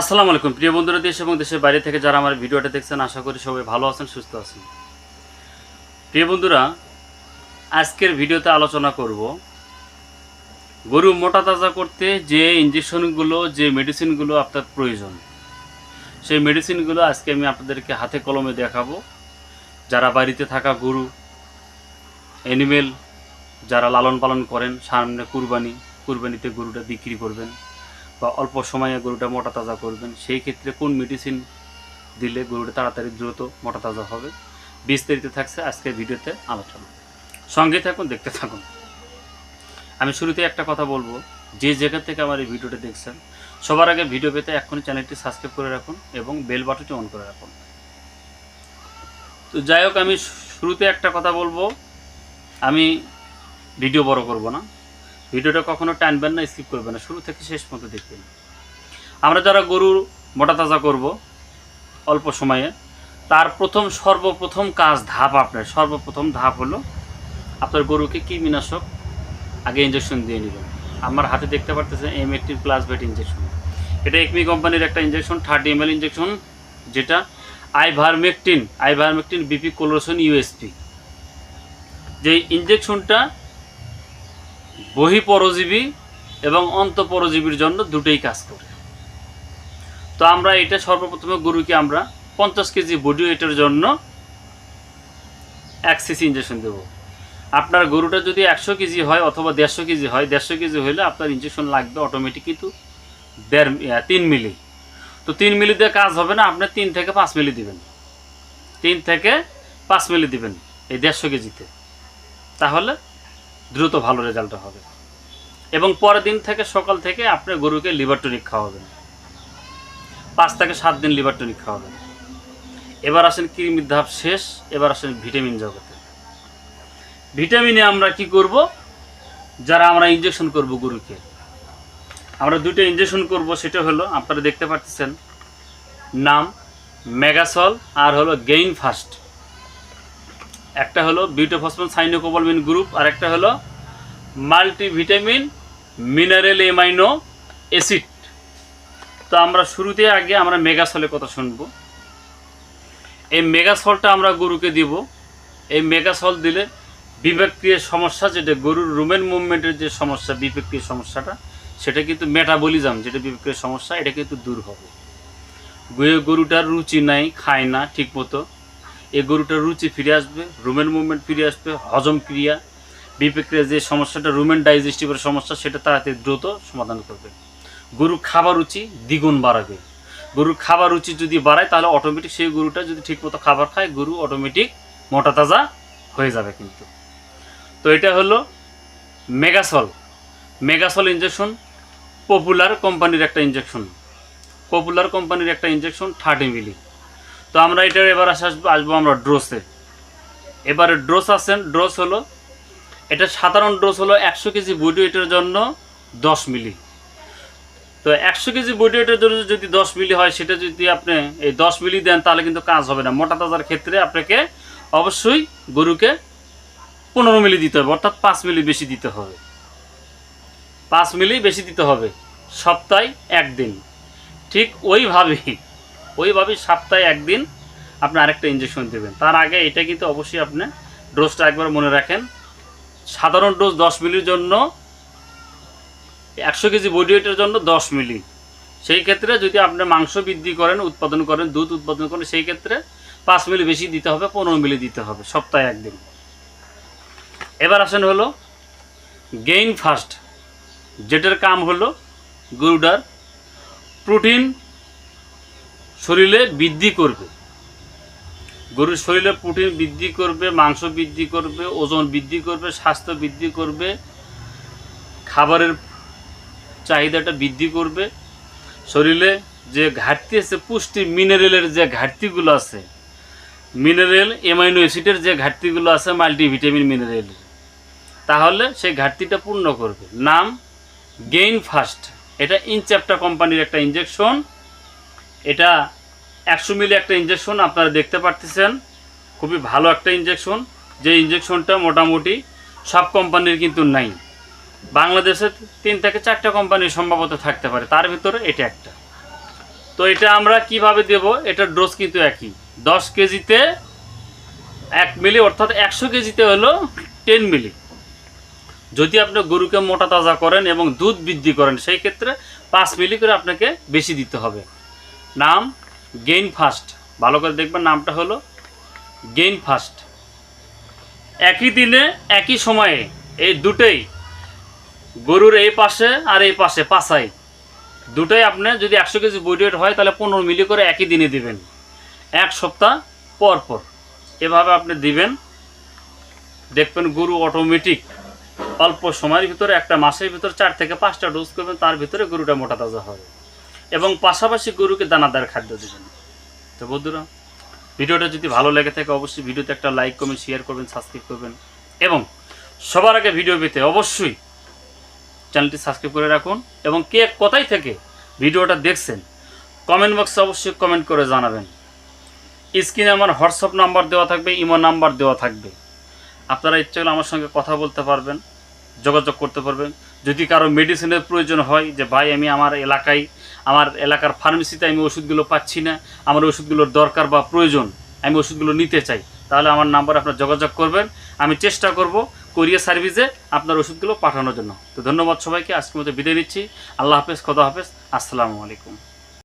আসসালামু আলাইকুম। প্রিয় বন্ধুরা, দেশ এবং দেশের বাইরে থেকে যারা আমার ভিডিওটা দেখছেন, আশা করি সবাই ভালো আছেন, সুস্থ আছেন। প্রিয় বন্ধুরা, আজকের ভিডিওতে আলোচনা করব গরু মোটা তাজা করতে যে ইঞ্জেকশনগুলো, যে মেডিসিনগুলো আপনার প্রয়োজন। সেই মেডিসিনগুলো আজকে আমি আপনাদেরকে হাতে কলমে দেখাবো। যারা বাড়িতে থাকা গরু অ্যানিমেল যারা লালন পালন করেন, সামনে কুরবানি, কুরবানিতে গরুটা বিক্রি করবেন। বা অল্প সময়ে গরুটা মোটা তাজা করবেন, সেই ক্ষেত্রে কোন মেডিসিন দিলে গরুটা তাড়াতাড়ি দ্রুত মোটা তাজা হবে, বিস্তারিত থাকছে আজকের ভিডিওতে আলোচনা। সঙ্গে থাকুন, দেখতে থাকুন। আমি শুরুতে একটা কথা বলব, যে জায়গা থেকে আমার এই ভিডিওটা দেখছেন, সবার আগে ভিডিও পেতে এখনই চ্যানেলটি সাবস্ক্রাইব করে রাখুন এবং বেল বাটনটি অন করে রাখুন। তো যাই হোক, আমি শুরুতে একটা কথা বলব, আমি ভিডিও বড় করব না। ভিডিওটা কখনো টানবেন না স্কিপ করবেন না। শুরু থেকে শেষ পর্যন্ত দেখবেন। আমরা যারা গরুর মোটা তাজা করব অল্প সময়ে, তার প্রথম, সর্বপ্রথম কাজ ধাপ আপনার। সর্বপ্রথম ধাপ হলো আপনার গরুকে কৃমিনাশক আগে ইঞ্জেকশন দিয়ে নেবেন। আমার হাতে দেখতে পারতেছেন M active plus vet injection এটা একমি কোম্পানির একটা ইঞ্জেকশন থার্টি এম ইঞ্জেকশন যেটা ivermectin ivermectin BP clorsulon USP যে ইঞ্জেকশনটা বহিঃপরজীবী এবং অন্তঃপরজীবীর জন্য দুটোই কাজ করে। তো আমরা এটা সর্বপ্রথমে গরুকে আমরা পঞ্চাশ কেজি বডি ওয়েটের জন্য এক সিসি ইঞ্জেকশন দেবো। আপনার গরুটা যদি একশো কেজি হয় অথবা দেড়শো কেজি হয়, দেড়শো কেজি হলে আপনার ইঞ্জেকশন লাগবে অটোমেটিক কিন্তু দেড় তিন মিলি। তো তিন মিলি দিয়ে কাজ হবে না, আপনি তিন থেকে পাঁচ মিলি দিবেন। তিন থেকে পাঁচ মিলি দিবেন এই দেড়শো কেজিতে। তাহলে দ্রুত ভালো রেজাল্ট হবে। এবং পরের দিন থেকে সকাল থেকে আপনি গরুকে লিভার টনিক খাওয়াবেন। পাঁচ থেকে সাত দিন লিভার টনিক খাওয়াবেন। এবার আসেন কৃমির ধাপ শেষ, এবার আসেন ভিটামিন জগতে। ভিটামিনে আমরা কি করব? যারা আমরা ইঞ্জেকশন করব গরুকে। আমরা দুটো ইঞ্জেকশন করব, সেটা হলো, আপনারা দেখতে পাচ্ছেন নাম মেগাসল আর হলো গেইন ফাস্ট একটা হলো বিউটোফসফন সাইনোকোবলমিন গ্রুপ, আর একটা হলো মাল্টিভিটামিন মিনারেল এমাইনো অ্যাসিড। তো আমরা শুরুতে আগে আমরা মেগাসলের কথা শুনব। এই মেগাসলটা আমরা গরুকে দিব। এই মেগাসল দিলে বিবেক্রিয় সমস্যা, যেটা গরুর রুমেন মুভমেন্টের যে সমস্যা বিবেক্রিয় সমস্যাটা, সেটা কিন্তু মেটাবলিজম, যেটা বিবেক্রিয় সমস্যা, এটা কিন্তু দূর হবে। গরুটার রুচি নাই, খায় না ঠিক মতো এই গরুটার রুচি ফিরে আসবে রুমেন মুভমেন্ট ফিরে আসবে, হজম ক্রিয়া বিপক্রিয়া যে সমস্যাটা রুমেন ডাইজেস্টিভের সমস্যা, সেটা তাড়াতাড়ি দ্রুত সমাধান করবে। গরুর খাবার রুচি দ্বিগুণ বাড়াবে। গরুর খাবার রুচি যদি বাড়ায়, তাহলে অটোমেটিক সেই গরুটা যদি ঠিকমতো খাবার খায়, গরু অটোমেটিক মোটা তাজা হয়ে যাবে কিন্তু। তো এটা হলো মেগাসল মেগাসল ইঞ্জেকশন পপুলার কোম্পানির একটা ইঞ্জেকশন পপুলার কোম্পানির একটা ইঞ্জেকশন থার্টি মিলি তো আমরা এটার এবার আসে আসব আসব আমরা ড্রোসে। এবারে ড্রোস আছেন, ড্রোস হলো, এটা সাধারণ ড্রোস হলো একশো কেজি বডি ওয়েটের জন্য দশ মিলি। তো একশো কেজি বডি ওয়েটের জন্য যদি দশ মিলি হয়, সেটা যদি আপনি এই দশ মিলি দেন, তাহলে কিন্তু কাজ হবে না। মোটা তাজার ক্ষেত্রে আপনাকে অবশ্যই গরুকে পনেরো মিলি দিতে হবে, অর্থাৎ পাঁচ মিলি বেশি দিতে হবে। পাঁচ মিলি বেশি দিতে হবে, সপ্তাহে একদিন। ঠিক ওইভাবেই ওইভাবেই সপ্তাহে একদিন আপনি আরেকটা ইঞ্জেকশন দেবেন। তার আগে এটা কিন্তু অবশ্যই আপনি ডোজটা একবার মনে রাখেন। সাধারণ ডোজ দশ মিলির জন্য, একশো কেজি বডি ওয়েটের জন্য দশ মিলি। সেই ক্ষেত্রে যদি আপনি মাংস বৃদ্ধি করেন, উৎপাদন করেন, দুধ উৎপাদন করেন, সেই ক্ষেত্রে পাঁচ মিলি বেশি দিতে হবে, পনেরো মিলি দিতে হবে সপ্তাহে একদিন। এবার আসেন হলো গেইন ফাস্ট যেটার কাম হলো গরুটার প্রোটিন শরীরে বৃদ্ধি করবে। গরুর শরীরে প্রোটিন বৃদ্ধি করবে, মাংস বৃদ্ধি করবে, ওজন বৃদ্ধি করবে, স্বাস্থ্য বৃদ্ধি করবে, খাবারের চাহিদাটা বৃদ্ধি করবে। শরীরে যে ঘাটতি আছে, পুষ্টি মিনারেলের যে ঘাটতিগুলো আছে মিনারেল এমাইনো অ্যাসিডের যে ঘাটতিগুলো আছে মাল্টিভিটামিন মিনারেল তাহলে সেই ঘাটতিটা পূর্ণ করবে। নাম গেইন ফাস্ট এটা ইনচ্যাপ্টা কোম্পানির একটা ইঞ্জেকশন এটা একশো মিলি একটা ইঞ্জেকশন আপনারা দেখতে পারতেছেন। খুবই ভালো একটা ইঞ্জেকশন যে ইঞ্জেকশনটা মোটামুটি সব কোম্পানির কিন্তু নাই। বাংলাদেশে তিন থেকে চারটা কোম্পানি সম্ভবত থাকতে পারে। তার ভিতরে এটা একটা। তো এটা আমরা কীভাবে দেব? এটার ডোজ কিন্তু একই। দশ কেজিতে এক মিলি, অর্থাৎ একশো কেজিতে হলো টেন মিলি। যদি আপনি গরুকে মোটা তাজা করেন এবং দুধ বৃদ্ধি করেন, সেই ক্ষেত্রে পাঁচ মিলি করে আপনাকে বেশি দিতে হবে। নাম গেইন ফাস্ট ভালো করে দেখবেন নামটা হলো গেইন ফাস্ট একই দিনে, একই সময়ে এই দুটোই গরুর এই পাশে আর এই পাশে পাশাই। দুটোই আপনি যদি একশো কেজি বডি ওয়েট হয়, তাহলে পনেরো মিলি করে একই দিনে দিবেন। এক সপ্তাহ পর পর। এভাবে আপনি দিবেন। দেখবেন গরু অটোমেটিক অল্প সময়ের ভিতরে, একটা মাসের ভিতরে চার থেকে পাঁচটা ডোজ করবেন, তার ভিতরে গরুটা মোটা তাজা হবে। এবং পাশাপাশি গরুকে দানাদার খাদ্য দেবেন। তো বন্ধুরা, ভিডিওটা যদি ভালো লেগে থাকে, অবশ্যই ভিডিওতে একটা লাইক, কমেন্ট শেয়ার করবেন সাবস্ক্রাইব করবেন। এবং সবার আগে ভিডিও পেতে অবশ্যই চ্যানেলটি সাবস্ক্রাইব করে রাখুন। এবং কে কোথায় থেকে ভিডিওটা দেখছেন কমেন্ট বক্সে অবশ্যই কমেন্ট করে জানাবেন। স্ক্রিনে আমার হোয়াটসঅ্যাপ নাম্বার দেওয়া থাকবে ইমো নাম্বার দেওয়া থাকবে। আপনারা ইচ্ছে হলে আমার সঙ্গে কথা বলতে পারবেন, যোগাযোগ করতে পারবেন। যদি কারও মেডিসিনের প্রয়োজন হয় যে, ভাই, আমি আমার এলাকায়, আমার এলাকার ফার্মেসিতে আমি ওষুধগুলো পাচ্ছি না, আমার ওষুধগুলোর দরকার বা প্রয়োজন, আমি ওষুধগুলো নিতে চাই, তাহলে আমার নাম্বার আপনার যোগাযোগ করবেন। আমি চেষ্টা করব কোরিয়া সার্ভিসে আপনার ওষুধগুলো পাঠানোর জন্য। তো ধন্যবাদ সবাইকে, আজকের মতো বিদায় নিচ্ছি। আল্লাহ হাফেজ, খোদা হাফেজ। আসসালামু আলাইকুম।